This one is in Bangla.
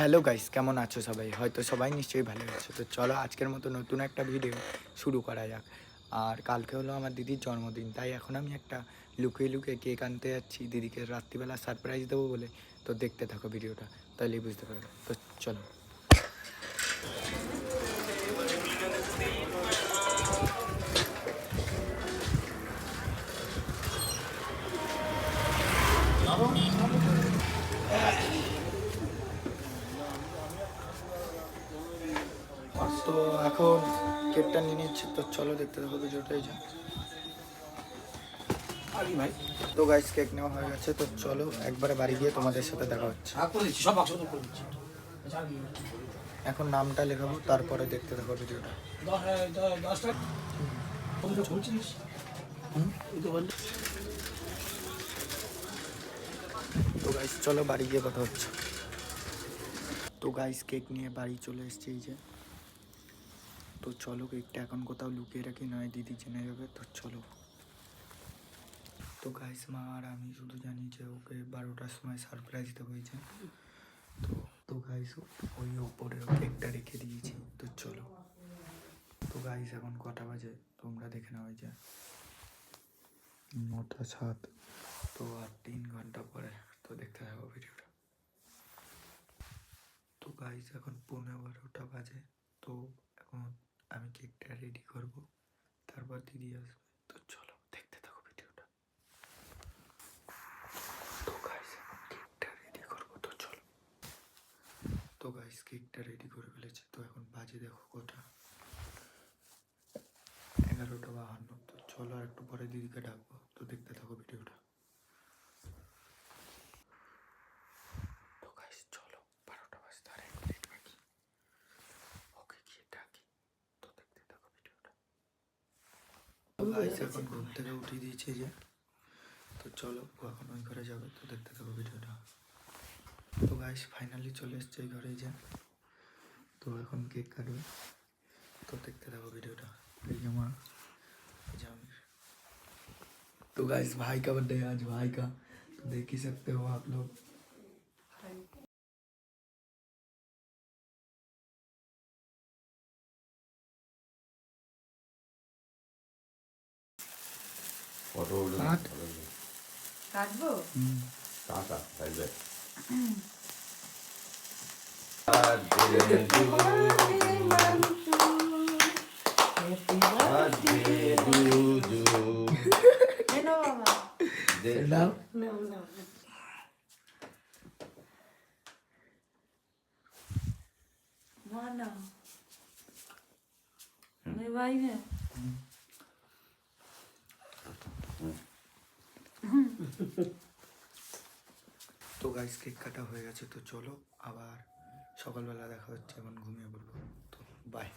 হ্যালো গাইস কেমন আছো সবাই? হয়তো সবাই নিশ্চয়ই ভালো আছো। তো চলো আজকের মতো নতুন একটা ভিডিও শুরু করা যাক। আর কালকে হলো আমার দিদির জন্মদিন, তাই এখন আমি একটা লুকিয়ে লুকিয়ে কেক আনতে যাচ্ছি। দিদিকে রাত্রিবেলা সারপ্রাইজ দেবো বলে। তো দেখতে থাকো ভিডিওটা তাহলেই বুঝতে পারবে। তো চলো। তো এখন কেকটা নিয়ে নিচ্ছি তো চলো দেখতে থাকো ভিডিওটাই যা। আরে ভাই তো গাইস কেক নেওয়া হয়ে গেছে তো চলো একবারে বাড়ি গিয়ে তোমাদের সাথে দেখা হচ্ছে। সব করে দিচ্ছি। এখন নামটা লেখাবো তারপরে দেখতে থাকো ভিডিওটা। তো গাইস চলো বাড়ি গিয়ে কথা হচ্ছে। তো গাইস কেক নিয়ে বাড়ি চলে এসেছি এই যে। তো চলো কেকটা এখন কোথাও লুকিয়ে রাখি, নয় দিদি জেনে যাবে, তো চলো। তো গাইস মা আর আমি শুধু জানি যে ওকে বারোটার সময় সারপ্রাইজ দেবো এই যে। তো তো গাইস ওই ওপরে কেকটা রেখে দিয়েছি, তো চলো। তো গাইস এখন কটা বাজে? তোমরা দেখে নাও এই যে। নটা সাত, তো আর তিন ঘণ্টা পরে, তো দেখতে থাকো ভিডিওটা। তো গাইস এখন পনেরো বারোটা বাজে, তো এখন আমি কেকটা রেডি করব তারপর দিদি আসবে তো চলো দেখতে থাকো ভিডিওটা তো গাইস এখন কেকটা রেডি করব তো চলো তো গাইস কেকটা রেডি করে ফেলেছি। তো এখন বাজে দেখো কটা। এগারোটা বাহান্ন। তো চলো আর একটু পরে দিদিকে ডাকবো। তো দেখতে থাকো ভিডিওটা। এখন ঘুম থেকে উঠিয়ে দিয়েছে যে। তো চলো এখন ওই ঘরে যাবে। তো দেখতে থাকো ভিডিওটা। তো গাইস ফাইনালি চলে এসছে এই ঘরে যে তো এখন কেক কাটবে तो देखते रहो वीडियो टा ये हमारा जामिर तो गाइस भाई का बर्थडे है आज भाई का तो देख ही सकते हो आप लोग ফটো আট। কাটবো টাকা No, no, no. Mana. मेरे भाई ने তো গাইস কেক কাটা হয়ে গেছে, তো চলো আবার সকালবেলা দেখা হচ্ছে, এখন ঘুমিয়ে পড়ব। তো বাই